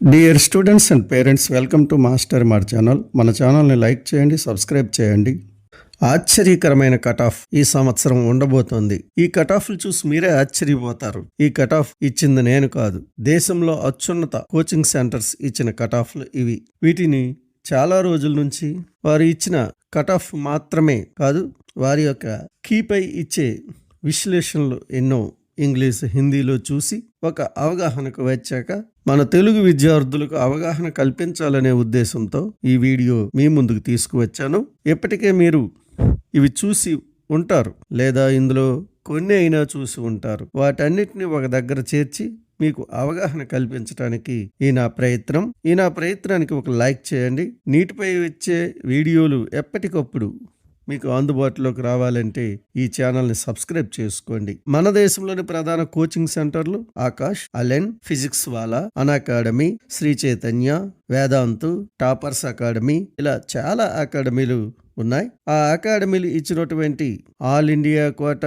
Dear students and parents welcome to master mar channel మన ఛానల్ని like చేయండి subscribe చేయండి. ఆశ్చర్యకరమైన కట్ ఆఫ్ ఈ సంవత్సరం ఉండబోతోంది. ఈ కట్ ఆఫ్లు చూసి మీరే ఆశ్చర్యపోతారు. ఈ కట్ ఆఫ్ ఇచ్చింది నేను కాదు. దేశంలో అత్యున్నత కోచింగ్ సెంటర్స్ ఇచ్చిన కట్ ఆఫ్లు ఇవి. వీటిని చాలా రోజుల నుంచి వారు ఇచ్చిన కట్ ఆఫ్ మాత్రమే కాదు వారి యొక్క కీపై ఇచ్చే విశ్లేషణలు ఎన్నో ఇంగ్లీష్ హిందీలో చూసి ఒక అవగాహనకు వచ్చాక మన తెలుగు విద్యార్థులకు అవగాహన కల్పించాలనే ఉద్దేశంతో ఈ వీడియో మీ ముందుకు తీసుకువచ్చాను. ఇప్పటికే మీరు ఇవి చూసి ఉంటారు లేదా ఇందులో కొన్ని అయినా చూసి ఉంటారు. వాటన్నిటిని ఒక దగ్గర చేర్చి మీకు అవగాహన కల్పించడానికి ఈ నా ప్రయత్నం. ఈ నా ప్రయత్నానికి ఒక లైక్ చేయండి. నీటిపై వచ్చే వీడియోలు ఎప్పటికప్పుడు మీకు అందుబాటులోకి రావాలంటే ఈ ఛానల్ని సబ్స్క్రైబ్ చేసుకోండి. మన దేశంలోని ప్రధాన కోచింగ్ సెంటర్లు Aakash Allen physics Wallah Unacademy Sri Chaitanya Vedantu toppers academy ఇలా చాలా అకాడమీలు ఉన్నాయి. ఆ అకాడమీలు ఇచ్చినటువంటి all India quota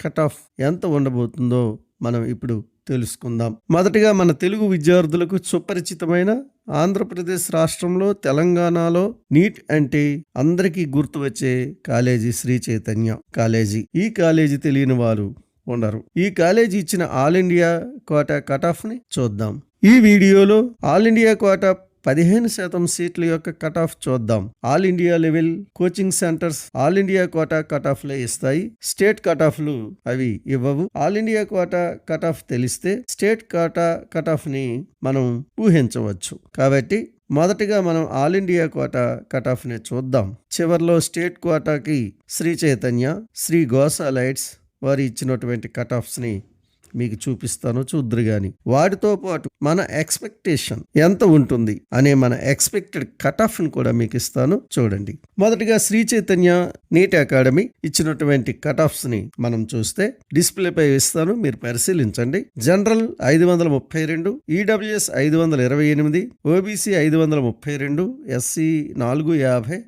cut off ఎంత ఉండబోతుందో మనం ఇప్పుడు తెలుసుకుందాం. మొదటిగా మన తెలుగు విద్యార్థులకు సుపరిచితమైన ఆంధ్రప్రదేశ్ రాష్ట్రంలో తెలంగాణలో నీట్ అంటే అందరికీ గుర్తు వచ్చే కాలేజీ శ్రీ చైతన్య కాలేజీ. ఈ కాలేజీ తెలియని వారు ఉండరు. ఈ కాలేజీ ఇచ్చిన ఆల్ ఇండియా కోటా కట్ ఆఫ్ని చూద్దాం. ఈ వీడియోలో ఆల్ ఇండియా కోటా పదిహేను శాతం సీట్ల యొక్క కట్ ఆఫ్ చూద్దాం. All India level coaching centres all India quota cut off లే ఇస్తాయి. స్టేట్ కట్ ఆఫ్లు అవి ఇవ్వవు. All India quota cut off తెలిస్తే స్టేట్ కోటా కట్ ఆఫ్ని మనం ఊహించవచ్చు. కాబట్టి మొదటిగా మనం ఆల్ ఇండియా కోటా కట్ ఆఫ్ని చూద్దాం. చివర్లో స్టేట్ కోటాకి శ్రీ చైతన్య శ్రీ గోసా లైట్స్ వారు ఇచ్చినటువంటి కట్ ఆఫ్స్ని మీకు చూపిస్తాను చూద్దరు గాని. వాటితో పాటు మన ఎక్స్పెక్టేషన్ ఎంత ఉంటుంది అనే మన ఎక్స్పెక్టెడ్ కట్ ఆఫ్ కూడా మీకు ఇస్తాను చూడండి. మొదటిగా శ్రీ చైతన్య నీట్ అకాడమీ ఇచ్చినటువంటి కట్ ఆఫ్స్ని మనం చూస్తే డిస్ప్లేపై ఇస్తాను మీరు పరిశీలించండి. జనరల్ ఐదు వందల ముప్పై రెండు ఈడబ్ల్యూఎస్ ఐదు వందల ఇరవై ఎనిమిది ఓబీసీ ఐదు వందల ముప్పై రెండు ఎస్సీ నాలుగు యాభై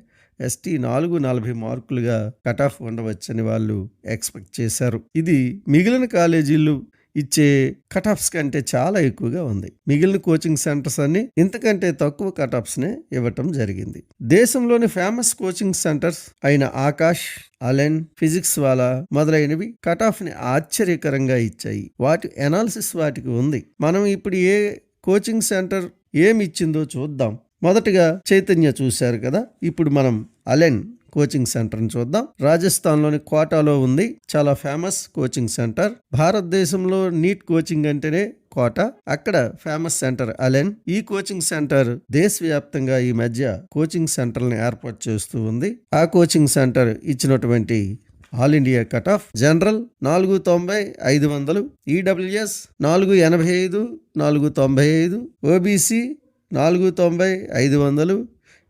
ఎస్టీ నాలుగు నలభై మార్కులుగా కట్ ఆఫ్ ఉండవచ్చని వాళ్ళు ఎక్స్పెక్ట్ చేశారు. ఇది మిగిలిన కాలేజీలు ఇచ్చే కటాఫ్స్ కంటే చాలా ఎక్కువగా ఉంది. మిగిలిన కోచింగ్ సెంటర్స్ అన్ని ఇంతకంటే తక్కువ కటాఫ్స్నే ఇవ్వటం జరిగింది. దేశంలోని ఫేమస్ కోచింగ్ సెంటర్స్ అయిన ఆకాష్ అలెన్ ఫిజిక్స్ వాలా మొదలైనవి కటాఫ్ని ఆశ్చర్యకరంగా ఇచ్చాయి. వాటి ఎనాలిసిస్ వాటికి ఉంది. మనం ఇప్పుడు ఏ కోచింగ్ సెంటర్ ఏమి ఇచ్చిందో చూద్దాం. మొదటగా చైతన్య చూశారు కదా. ఇప్పుడు మనం అలెన్ కోచింగ్ సెంటర్ని చూద్దాం. రాజస్థాన్లోని కోటాలో ఉంది. చాలా ఫేమస్ కోచింగ్ సెంటర్. భారతదేశంలో నీట్ కోచింగ్ అంటేనే కోట అక్కడ ఫేమస్ సెంటర్ అలెన్. ఈ కోచింగ్ సెంటర్ దేశవ్యాప్తంగా ఈ మధ్య కోచింగ్ సెంటర్ని ఏర్పాటు చేస్తూ ఉంది. ఆ కోచింగ్ సెంటర్ ఇచ్చినటువంటి all India cut off general నాలుగు తొంభై ఐదు వందలు ఈడబ్ల్యూఎస్ నాలుగు ఎనభై ఐదు నాలుగు తొంభై ఐదు ఓబీసీ నాలుగు తొంభై ఐదు వందలు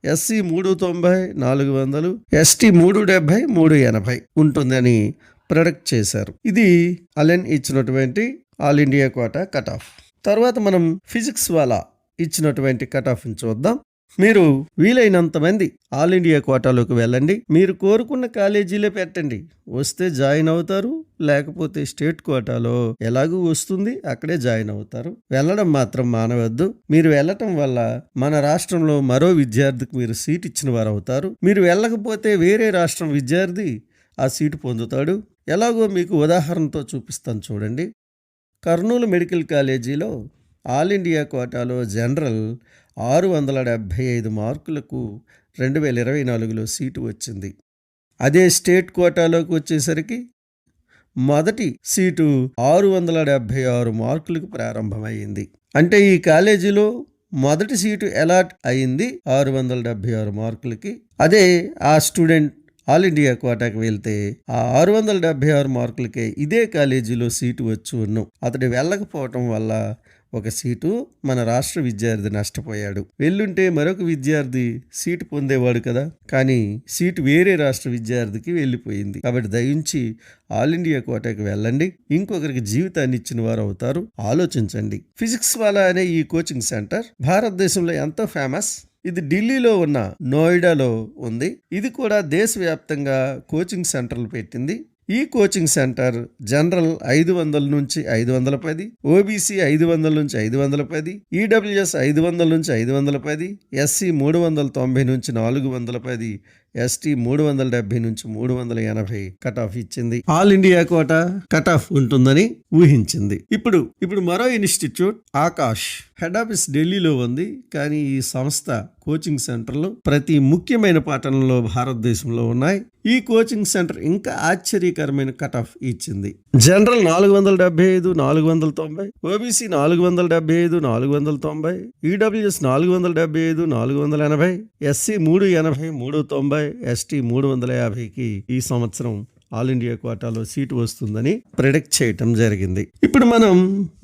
ఎస్సీ మూడు తొంభై నాలుగు వందలు ఎస్టీ మూడు డెబ్భై మూడు ఎనభై ఉంటుందని ప్రొడక్ట్ చేశారు. ఇది అలెన్ ఇచ్చినటువంటి all India quota cut off తర్వాత మనం ఫిజిక్స్ వాళ్ళ ఇచ్చినటువంటి కట్ ఆఫ్ని చూద్దాం. మీరు వీలైనంత మంది ఆల్ ఇండియా కోటాలోకి వెళ్ళండి. మీరు కోరుకున్న కాలేజీలే పెట్టండి. వస్తే జాయిన్ అవుతారు లేకపోతే స్టేట్ కోటాలో ఎలాగూ వస్తుంది అక్కడే జాయిన్ అవుతారు. వెళ్ళడం మాత్రం మానవద్దు. మీరు వెళ్ళటం వల్ల మన రాష్ట్రంలో మరో విద్యార్థికి మీరు సీట్ ఇచ్చిన వారు అవుతారు మీరు వెళ్ళకపోతే వేరే రాష్ట్రం విద్యార్థి ఆ సీటు పొందుతాడు. ఎలాగో మీకు ఉదాహరణతో చూపిస్తాను చూడండి. కర్నూలు మెడికల్ కాలేజీలో ఆల్ ఇండియా కోటాలో జనరల్ ఆరు వందల డెబ్భై ఐదు మార్కులకు రెండు వేల ఇరవై నాలుగులో సీటు వచ్చింది. అదే స్టేట్ కోటాలోకి వచ్చేసరికి మొదటి సీటు ఆరు వందల డెబ్భై ఆరు మార్కులకు ప్రారంభమైంది. అంటే ఈ కాలేజీలో మొదటి సీటు అలాట్ అయింది ఆరు వందల డెబ్భై ఆరు మార్కులకి. అదే ఆ స్టూడెంట్ ఆల్ ఇండియా కోటాకి వెళ్తే ఆ ఆరు వందల డెబ్బై ఆరు మార్కులకే ఇదే కాలేజీలో సీటు వచ్చి ఉన్నాం అతడు వెళ్ళకపోవటం వల్ల ఒక సీటు మన రాష్ట్ర విద్యార్థి నష్టపోయాడు. వెళ్ళుంటే మరొక విద్యార్థి సీటు పొందేవాడు కదా? కానీ సీటు వేరే రాష్ట్ర విద్యార్థికి వెళ్ళిపోయింది. కాబట్టి దయించి ఆల్ ఇండియా కోటాకి వెళ్ళండి. ఇంకొకరికి జీవితాన్ని ఇచ్చిన వారు అవుతారు. ఆలోచించండి. ఫిజిక్స్ వాలా అనే ఈ కోచింగ్ సెంటర్ భారతదేశంలో ఎంతో ఫేమస్? ఇది ఢిల్లీలో ఉన్న నోయిడాలో ఉంది. ఇది కూడా దేశవ్యాప్తంగా కోచింగ్ సెంటర్లు పెట్టింది. ఈ కోచింగ్ సెంటర్ జనరల్ ఐదు వందల నుంచి ఐదు వందల పది ఓబీసీ ఐదు వందల నుంచి ఐదు వందల పది ఈడబ్ల్యూఎస్ ఐదు వందల నుంచి ఐదు వందల పది ఎస్సీ మూడు వందల తొంభై నుంచి నాలుగు వందల పది ఎస్టీ మూడు వందల డెబ్బై నుంచి మూడు వందల ఎనభై కట్ ఆఫ్ ఇచ్చింది. All India quota cut off ఉంటుందని ఊహించింది. ఇప్పుడు ఇప్పుడు మరో ఇన్స్టిట్యూట్ ఆకాష్. హెడ్ ఆఫీస్ ఢిల్లీలో ఉంది. కానీ ఈ సంస్థ కోచింగ్ సెంటర్లు ప్రతి ముఖ్యమైన పట్టణంలో భారతదేశంలో ఉన్నాయి. ఈ కోచింగ్ సెంటర్ ఇంకా ఆశ్చర్యకరమైన కట్ ఆఫ్ ఇచ్చింది. జనరల్ నాలుగు వందల డెబ్బై ఐదు నాలుగు వందల తొంభై ఓబీసీ నాలుగు వందల డెబ్బై ఐదు నాలుగు వందల తొంభై ఈడబ్ల్యూఎస్ నాలుగు వందల డెబ్బై ఐదు నాలుగు వందల ఎనభై ఎస్సీ మూడు ఎనభై మూడు తొంభై ఎస్టీ మూడు వందల యాభైకి ఈ సంవత్సరం ఆల్ ఇండియా కోటాలో సీటు వస్తుందని ప్రిడిక్ట్ చేయటం జరిగింది. ఇప్పుడు మనం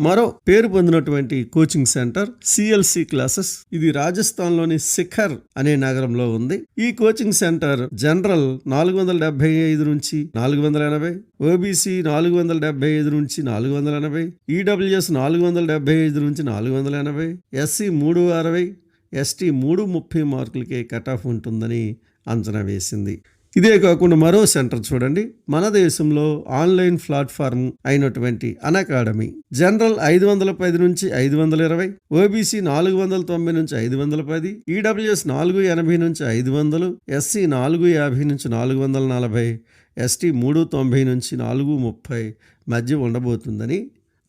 మరో పేరు పొందినటువంటి కోచింగ్ సెంటర్ సిఎల్సి క్లాసెస్. ఇది రాజస్థాన్లోని శిఖర్ అనే నగరంలో ఉంది. ఈ కోచింగ్ సెంటర్ జనరల్ నాలుగు వందల డెబ్బై ఐదు నుంచి నాలుగు వందల ఎనభై ఓబీసీ నాలుగు వందల డెబ్బై ఐదు నుంచి నాలుగు వందల ఎనభై ఈడబ్ల్యూఎస్ నాలుగు వందల డెబ్బై ఐదు నుంచి నాలుగు వందల ఎనభై ఎస్సీ మూడు అరవై ఎస్టీ మూడు ముప్పై మార్కులకే కట్ ఆఫ్ ఉంటుందని అంచనా వేసింది. ఇదే కాకుండా మరో సెంటర్ చూడండి. మన దేశంలో ఆన్లైన్ ప్లాట్ఫామ్ అయినటువంటి అకాడమీ జనరల్ ఐదు వందల పది నుంచి ఐదు వందల ఇరవై ఓబీసీ నాలుగు వందల తొంభై నుంచి ఐదు వందల పది ఈడబ్ల్యూఎస్ నాలుగు ఎనభై నుంచి ఐదు వందలు ఎస్సీ నాలుగు యాభై నుంచి నాలుగు వందల నలభై ఎస్టీ మూడు తొంభై నుంచి నాలుగు ముప్పై మధ్య ఉండబోతుందని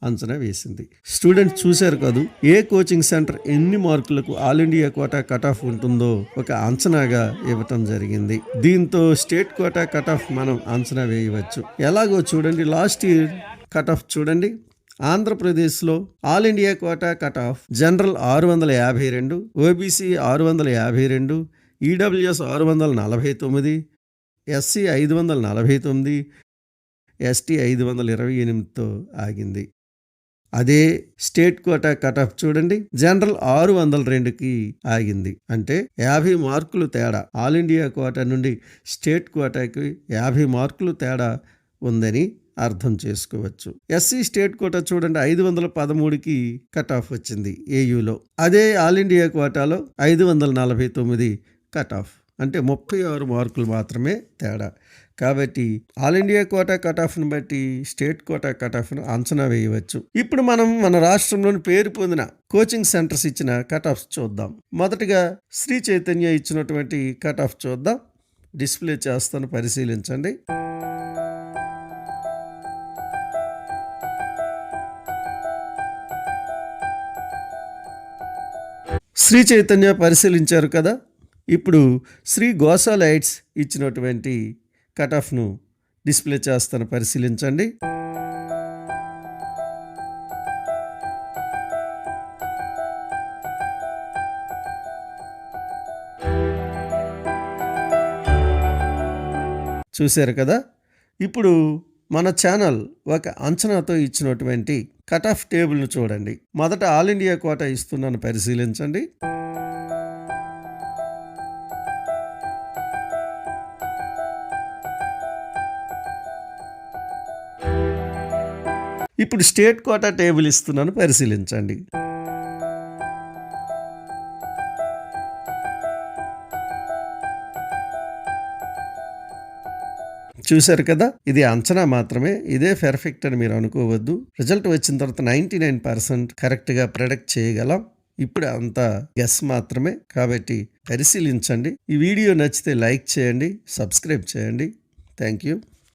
అంచనా వేసింది. స్టూడెంట్ చూశారు కాదు ఏ కోచింగ్ సెంటర్ ఎన్ని మార్కులకు all India quota cut off ఉంటుందో ఒక అంచనాగా ఇవ్వటం జరిగింది. దీంతో స్టేట్ కోటా కట్ ఆఫ్ మనం అంచనా వేయవచ్చు. ఎలాగో చూడండి లాస్ట్ ఇయర్ కట్ ఆఫ్ చూడండి. ఆంధ్రప్రదేశ్లో all India quota cut off general ఆరు వందల యాభై రెండు ఓబీసీ ఆరు వందల యాభై రెండు ఈడబ్ల్యూఎస్ ఆరు వందల నలభై తొమ్మిది ఎస్సీ ఐదు వందల నలభై తొమ్మిది ఎస్టీ ఐదు వందల ఇరవై ఎనిమిదితో ఆగింది. అదే స్టేట్ కోటా కట్ ఆఫ్ చూడండి. జనరల్ ఆరు వందల రెండుకి ఆగింది. అంటే యాభై మార్కులు తేడా. ఆల్ ఇండియా కోటా నుండి స్టేట్ కోటాకి యాభై మార్కులు తేడా ఉందని అర్థం చేసుకోవచ్చు. ఎస్సీ స్టేట్ కోటా చూడండి. ఐదు వందల పదమూడుకి కట్ ఆఫ్ వచ్చింది ఏయులో. అదే ఆల్ ఇండియా కోటాలో ఐదు వందల నలభై తొమ్మిది కట్ ఆఫ్ అంటే ముప్పై ఆరు మార్కులు మాత్రమే తేడా. కాబట్టి ఆల్ ఇండియా కోటా కట్ ఆఫ్ను బట్టి స్టేట్ కోటా కట్ ఆఫ్ను అంచనా వేయవచ్చు. ఇప్పుడు మనం మన రాష్ట్రంలోని పేరు పొందిన కోచింగ్ సెంటర్స్ ఇచ్చిన కట్ ఆఫ్స్ చూద్దాం. మొదటగా శ్రీ చైతన్య ఇచ్చినటువంటి కట్ ఆఫ్ చూద్దాం. డిస్ప్లే చేస్తాను పరిశీలించండి. శ్రీ చైతన్య పరిశీలించారు కదా? ఇప్పుడు శ్రీ గోసాలైట్స్ ఇచ్చినటువంటి కట్ ఆఫ్ను డిస్ప్లే చేస్తాను పరిశీలించండి. చూశారు కదా? ఇప్పుడు మన ఛానల్ ఒక అంచనాతో ఇచ్చినటువంటి కట్ ఆఫ్ టేబుల్ను చూడండి. మొదట ఆల్ ఇండియా కోట ఇస్తున్నాను పరిశీలించండి. ఇప్పుడు స్టేట్ కోటా టేబుల్ ఇస్తున్నాను పరిశీలించండి. చూశారు కదా ఇది అంచనా మాత్రమే ఇదే పెర్ఫెక్ట్ అని మీరు అనుకోవద్దు. రిజల్ట్ వచ్చిన తర్వాత నైంటీ నైన్ పర్సెంట్ కరెక్ట్గా ప్రొడక్ట్ చేయగలం. ఇప్పుడు అంత గెస్ మాత్రమే. కాబట్టి పరిశీలించండి. ఈ వీడియో నచ్చితే లైక్ చేయండి సబ్స్క్రైబ్ చేయండి. Thank you.